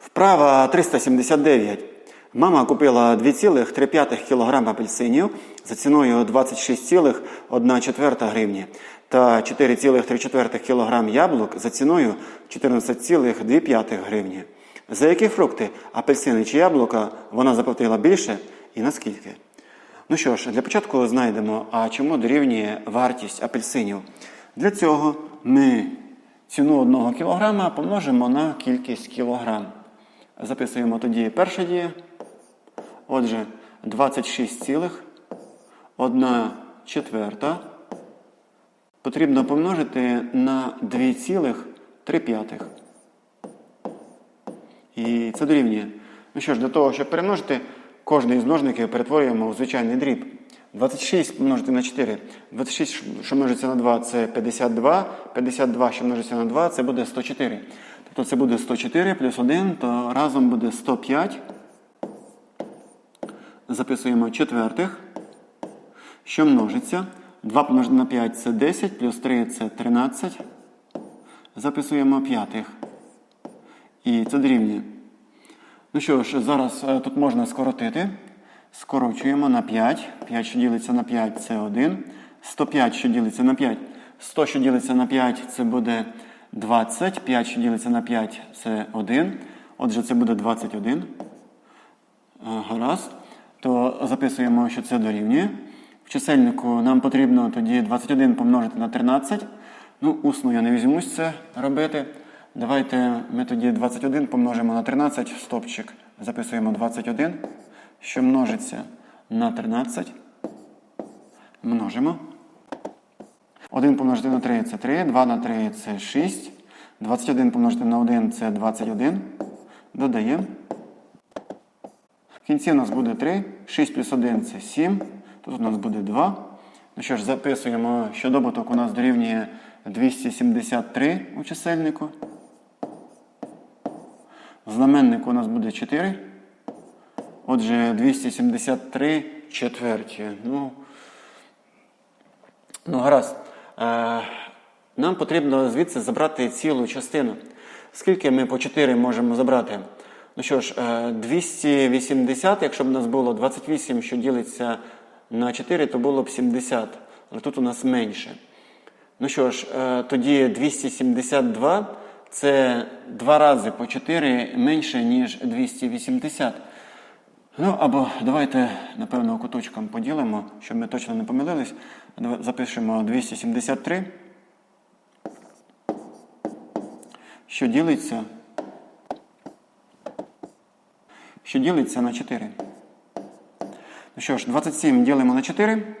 Вправа 379. Мама купила 2,3 кг апельсинів за ціною 26,1 гривні та 4,3 кг яблук за ціною 14,2 гривні. За які фрукти, апельсини чи яблука вона заплатила більше і наскільки? Ну що ж, для початку знайдемо, а чому дорівнює вартість апельсинів. Для цього ми ціну 1 кг помножимо на кількість кілограм. Записуємо тоді перша дія. Отже, 26,1 четверта потрібно помножити на 2,3. І це дорівнює. Ну що ж, для того, щоб перемножити, кожний із множників перетворюємо у звичайний дріб. 26 помножити на 4. 26, що множиться на 2, це 52. 52, що множиться на 2, це буде 104. Тобто це буде 104 плюс 1, то разом буде 105. Записуємо четвертих. Що множиться? 2 помножити на 5 це 10, плюс 3 це 13. Записуємо п'ятих. І це дорівнює. Ну що ж, зараз е, тут можна скоротити. Скорочуємо на 5. 5, що ділиться на 5, це 1. 105, що ділиться на 5. 100, що ділиться на 5, це буде 20. 5, що ділиться на 5, це 1. Отже, це буде 21. Е, Гаразд. То записуємо, що це дорівнює. В чисельнику нам потрібно тоді 21 помножити на 13. Ну, усно я не візьмусь це робити. Давайте ми тоді 21 помножимо на 13 стопчик. Записуємо 21, що множиться на 13. Множимо. 1 помножити на 3 це 3, 2 на 3 це 6. 21 помножити на 1 це 21. Додаємо. В кінці у нас буде 3. 6 плюс 1 це 7. Тут у нас буде 2. Ну що ж, записуємо, що добуток у нас дорівнює 273 у чисельнику. В знаменнику у нас буде 4. Отже, 273 четверті. Ну, ну гаразд. Е, нам потрібно звідси забрати цілу частину. Скільки ми по 4 можемо забрати? Ну що ж, е, 280, якщо б у нас було 28, що ділиться на 4, то було б 70. Але тут у нас менше. Ну що ж, е, тоді 272 це два рази по 4 менше, ніж 280. Ну, або давайте, напевно, куточком поділимо, щоб ми точно не помилились. Запишемо 273. Що ділиться? Що ділиться на 4. Ну що ж, 27 ділимо на 4.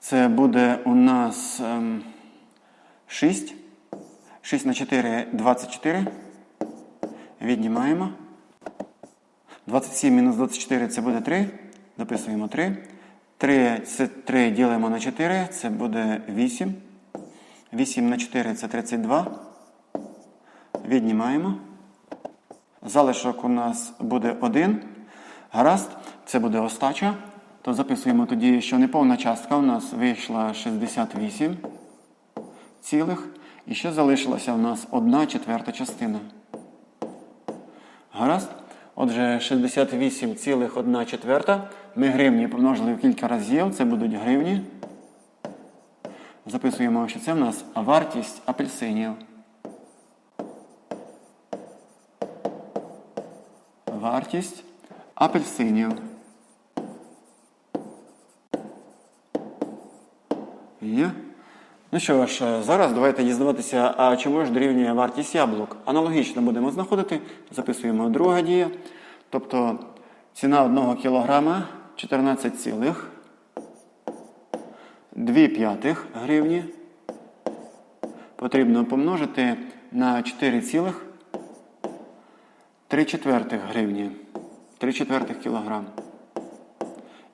Це буде у нас ем, 6. 6 на 4 24. Віднімаємо. 27 мінус 24 це буде 3. Записуємо 3. 3 це 3 ділимо на 4, це буде 8. 8 на 4 це 32. Віднімаємо. Залишок у нас буде 1. Гаразд, це буде остача. То записуємо тоді, що неповна частка у нас вийшла 68 цілих. І ще залишилася у нас 1 четверта частина. Гаразд. Отже, 68,1 четверта. Ми гривні помножили в кілька разів, це будуть гривні. Записуємо, що це в нас вартість апельсинів. Вартість апельсинів. Є. Ну що ж, зараз давайте дізнаватися, а чому ж дорівнює вартість яблук. Аналогічно будемо знаходити. Записуємо друга дія. Тобто ціна 1 кг 14 цілих 2 п'ятих гривні. Потрібно помножити на 4 цілих 3 четвертих гривні. 3 четвертих кілограм.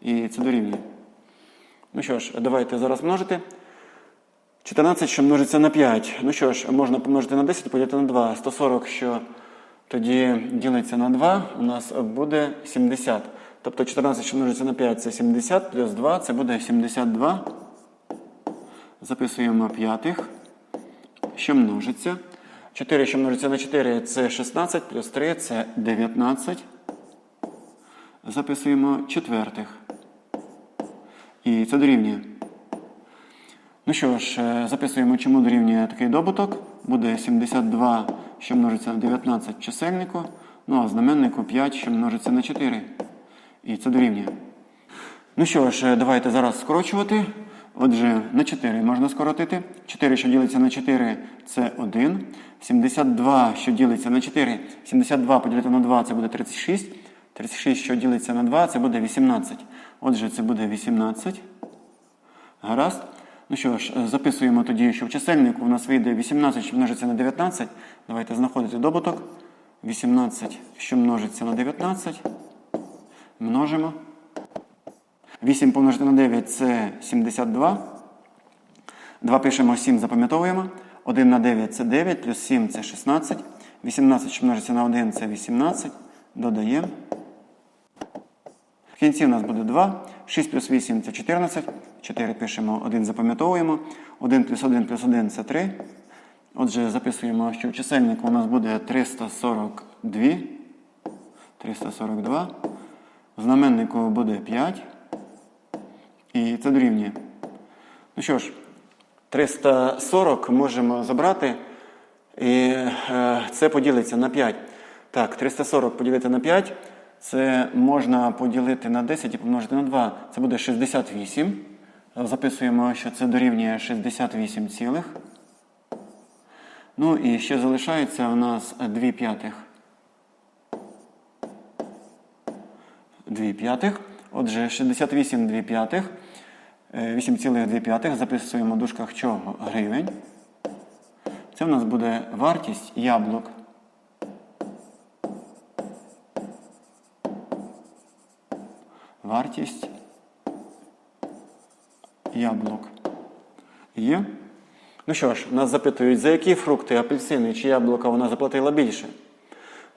І це дорівнює. Ну що ж, давайте зараз множити. 14, що множиться на 5. Ну що ж, можна помножити на 10 і поділити на 2. 140, що тоді ділиться на 2, у нас буде 70. Тобто 14, що множиться на 5, це 70, плюс 2, це буде 72. Записуємо п'ятих, що множиться. 4, що множиться на 4, це 16, плюс 3 це 19. Записуємо четвертих. І це дорівнює. Ну що ж, е, записуємо, чому дорівнює такий добуток. Буде 72, що множиться на 19 чисельнику. Ну а знаменнику 5, що множиться на 4. І це дорівнює. Ну що ж, е, давайте зараз скорочувати. Отже, на 4 можна скоротити. 4, що ділиться на 4, це 1. 72, що ділиться на 4. 72 поділити на 2 це буде 36. 36, що ділиться на 2, це буде 18. Отже, це буде 18. Гаразд. Ну що ж, е, записуємо тоді, що в чисельнику у нас вийде 18, що множиться на 19. Давайте знаходити добуток. 18, що множиться на 19. Множимо. 8 помножити на 9 це 72. 2 пишемо 7, запам'ятовуємо. 1 на 9 це 9, плюс 7 це 16. 18, що множиться на 1, це 18. Додаємо. В кінці у нас буде 2. 6 плюс 8 це 14. 4 пишемо, 1 запам'ятовуємо. 1 плюс 1 плюс 1 це 3. Отже, записуємо, що в чисельнику у нас буде 342. 342. В знаменнику буде 5. І це дорівнює. Ну що ж, 340 можемо забрати. І е, це поділиться на 5. Так, 340 поділити на 5. Це можна поділити на 10 і помножити на 2. Це буде 68. Записуємо, що це дорівнює 68 цілих. Ну і ще залишається у нас 2 п'ятих. 2 п'ятих. Отже, 68 2 п'ятих. 8,2 п'ятих. Записуємо в дужках чого? Гривень. Це в нас буде вартість яблук. Вартість яблук. Є? Ну що ж, нас запитують, за які фрукти, апельсини чи яблука вона заплатила більше?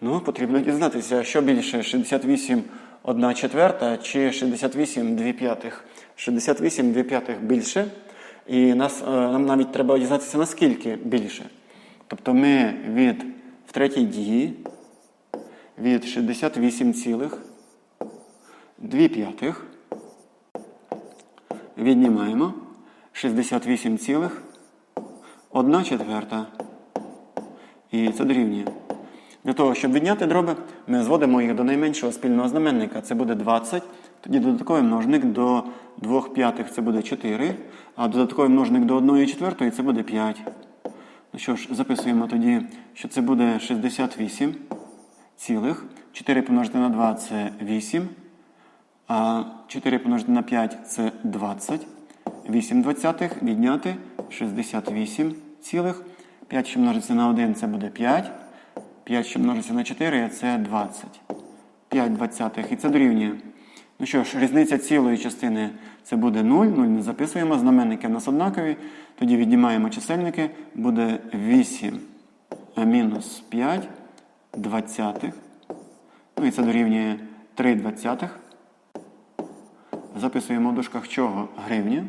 Ну, потрібно дізнатися, що більше 68 1 четверта чи 68 2 п'ятих. 68 2 п'ятих більше. І нас, е, нам навіть треба дізнатися, наскільки більше. Тобто ми від в третій дії від 68 цілих 2 п'ятих віднімаємо 68 цілих 1 четверта. І це дорівнює. Для того, щоб відняти дроби, ми зводимо їх до найменшого спільного знаменника. Це буде 20. Тоді додатковий множник до 2 п'ятих це буде 4, а додатковий множник до 1 четвертої це буде 5. Ну що ж, записуємо тоді, що це буде 68 цілих. 4 помножити на 2 це 8. А 4 помножити на 5 це 20. 8 двадцятих відняти 68 цілих. 5, що множиться на 1, це буде 5. 5, що множиться на 4, це 20. 5 двадцятих. І це дорівнює. Ну що ж, різниця цілої частини це буде 0. 0 не записуємо. Знаменники в нас однакові. Тоді віднімаємо чисельники. Буде 8 мінус 5 двадцятих. Ну і це дорівнює 3 двадцятих. Записуємо в дужках чого гривні.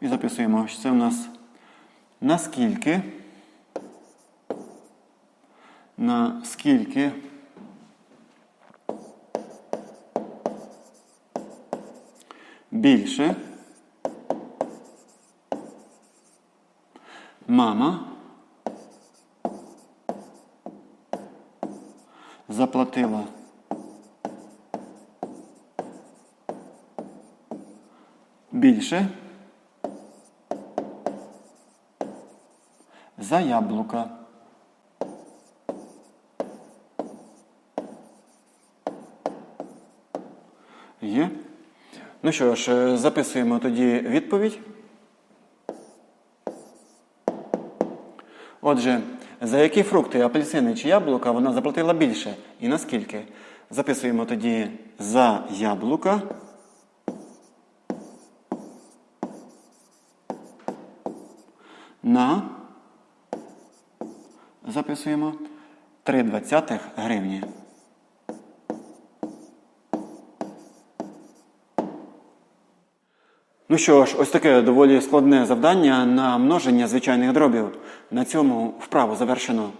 І записуємо, що це у нас наскільки. На скільки більше мама заплатила більше за яблука. Є. Ну що ж, е, записуємо тоді відповідь. Отже, за які фрукти, апельсини чи яблука вона заплатила більше? І наскільки? Записуємо тоді за яблука. на записуємо 3 двадцятих гривні. Ну що ж, ось таке доволі складне завдання на множення звичайних дробів. На цьому вправу завершено.